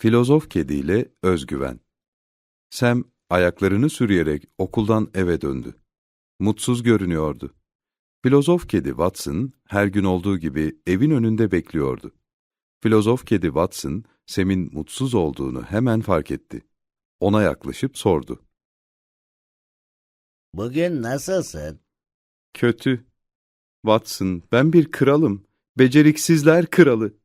Filozof Kedi ile Özgüven Sam ayaklarını sürüyerek okuldan eve döndü. Mutsuz görünüyordu. Filozof Kedi Watson her gün olduğu gibi evin önünde bekliyordu. Filozof Kedi Watson, Sam'in mutsuz olduğunu hemen fark etti. Ona yaklaşıp sordu. Bugün nasılsın? Kötü. Watson, ben bir kralım. Beceriksizler kralı.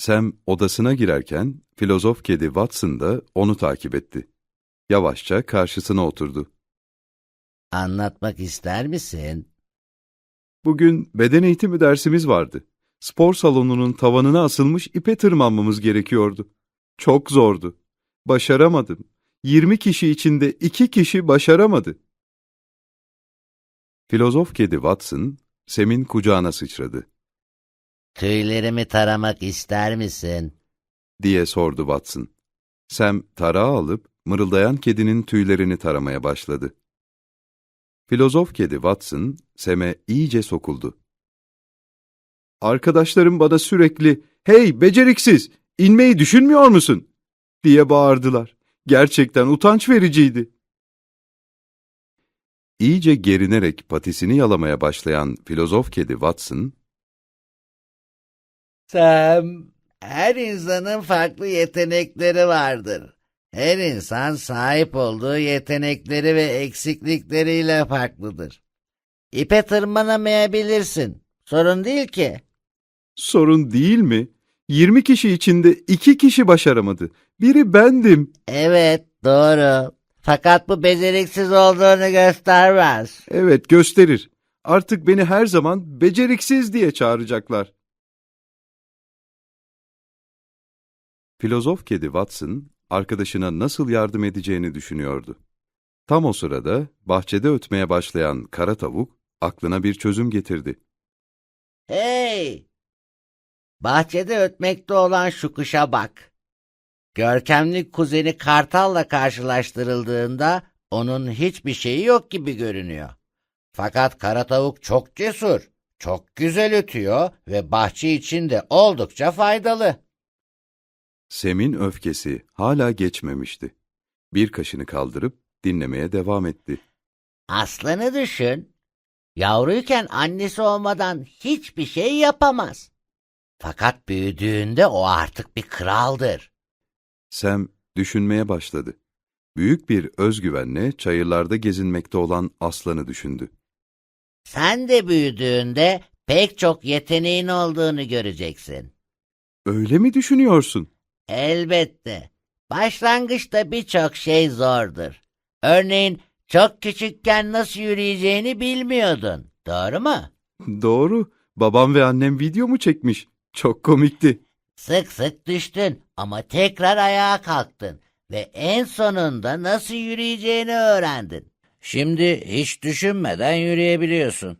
Sam odasına girerken filozof kedi Watson da onu takip etti. Yavaşça karşısına oturdu. Anlatmak ister misin? Bugün beden eğitimi dersimiz vardı. Spor salonunun tavanına asılmış ipe tırmanmamız gerekiyordu. Çok zordu. Başaramadım. 20 kişi içinde 2 kişi başaramadı. Filozof kedi Watson, Sam'in kucağına sıçradı. Tüylerimi taramak ister misin? diye sordu Watson. Sam tarağı alıp mırıldayan kedinin tüylerini taramaya başladı. Filozof kedi Watson, Sam'e iyice sokuldu. Arkadaşlarım bana sürekli, hey beceriksiz, inmeyi düşünmüyor musun? diye bağırdılar. Gerçekten utanç vericiydi. İyice gerinerek patisini yalamaya başlayan filozof kedi Watson, Sam, her insanın farklı yetenekleri vardır. Her insan sahip olduğu yetenekleri ve eksiklikleriyle farklıdır. İpe tırmanamayabilirsin. Sorun değil ki. sorun değil mi? 20 kişi içinde 2 kişi başaramadı. Biri bendim. Evet, doğru. Fakat bu beceriksiz olduğunu göstermez. Evet gösterir. Artık beni her zaman beceriksiz diye çağıracaklar. Filozof kedi Watson, arkadaşına nasıl yardım edeceğini düşünüyordu. Tam o sırada bahçede ötmeye başlayan kara tavuk aklına bir çözüm getirdi. Hey! Bahçede ötmekte olan şu kuşa bak. Görkemli kuzeni kartalla karşılaştırıldığında onun hiçbir şeyi yok gibi görünüyor. Fakat kara tavuk çok cesur, çok güzel ötüyor ve bahçe için de oldukça faydalı. Sem'in öfkesi hala geçmemişti. Bir kaşını kaldırıp dinlemeye devam etti. Aslanı düşün. Yavruyken annesi olmadan hiçbir şey yapamaz. Fakat büyüdüğünde o artık bir kraldır. Sam düşünmeye başladı. Büyük bir özgüvenle çayırlarda gezinmekte olan aslanı düşündü. Sen de büyüdüğünde pek çok yeteneğin olduğunu göreceksin. Öyle mi düşünüyorsun? Elbette. Başlangıçta birçok şey zordur. Örneğin çok küçükken nasıl yürüyeceğini bilmiyordun. Doğru mu? Doğru. Babam ve annem video mu çekmiş? Çok komikti. Sık sık düştün ama tekrar ayağa kalktın ve en sonunda nasıl yürüyeceğini öğrendin. Şimdi hiç düşünmeden yürüyebiliyorsun.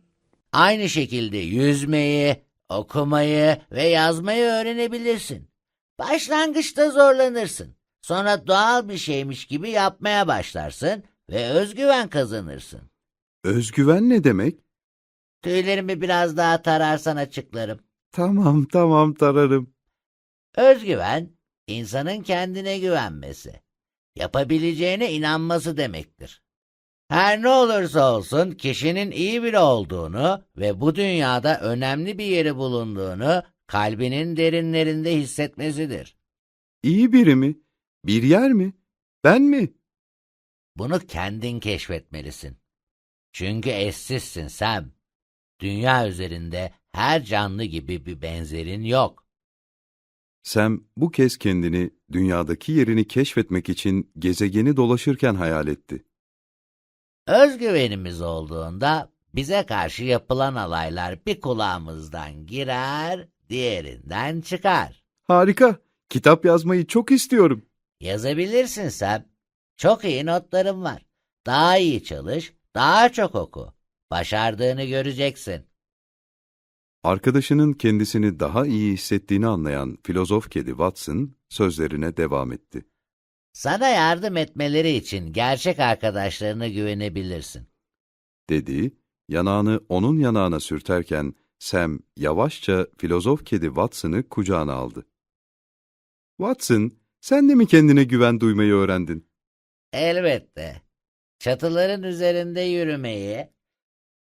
Aynı şekilde yüzmeyi, okumayı ve yazmayı öğrenebilirsin. Başlangıçta zorlanırsın. Sonra doğal bir şeymiş gibi yapmaya başlarsın ve özgüven kazanırsın. Özgüven ne demek? Tüylerimi biraz daha tararsan açıklarım. Tamam tamam tararım. Özgüven, insanın kendine güvenmesi, yapabileceğine inanması demektir. Her ne olursa olsun kişinin iyi biri olduğunu ve bu dünyada önemli bir yeri bulunduğunu kalbinin derinlerinde hissetmesidir. İyi biri mi? Bir yer mi? Ben mi? Bunu kendin keşfetmelisin. Çünkü eşsizsin sen. Dünya üzerinde her canlı gibi bir benzerin yok. Sam bu kez kendini dünyadaki yerini keşfetmek için gezegeni dolaşırken hayal etti. Özgüvenimiz olduğunda bize karşı yapılan alaylar bir kulağımızdan girer, diğerinden çıkar. Harika. Kitap yazmayı çok istiyorum. Yazabilirsin sen. Çok iyi notlarım var. Daha iyi çalış, daha çok oku. Başardığını göreceksin. Arkadaşının kendisini daha iyi hissettiğini anlayan filozof kedi Watson sözlerine devam etti. Sana yardım etmeleri için gerçek arkadaşlarına güvenebilirsin. Dedi, yanağını onun yanağına sürterken Sam yavaşça filozof kedi Watson'ı kucağına aldı. Watson, sen de mi kendine güven duymayı öğrendin? Elbette. Çatıların üzerinde yürümeyi,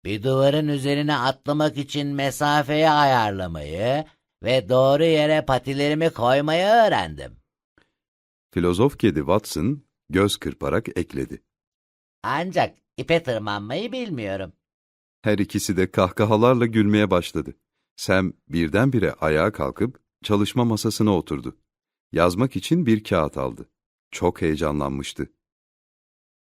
bir duvarın üzerine atlamak için mesafeyi ayarlamayı ve doğru yere patilerimi koymayı öğrendim. Filozof kedi Watson göz kırparak ekledi. Ancak ipe tırmanmayı bilmiyorum. Her ikisi de kahkahalarla gülmeye başladı. Sam birdenbire ayağa kalkıp çalışma masasına oturdu. Yazmak için bir kağıt aldı. Çok heyecanlanmıştı.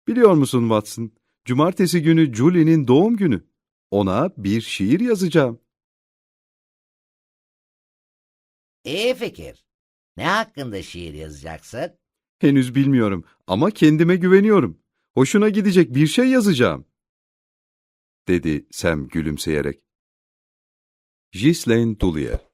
Biliyor musun Watson, cumartesi günü Julie'nin doğum günü. Ona bir şiir yazacağım. İyi fikir. Ne hakkında şiir yazacaksın? Henüz bilmiyorum ama kendime güveniyorum. Hoşuna gidecek bir şey yazacağım. Dedi Sam gülümseyerek. Ghislaine Dullier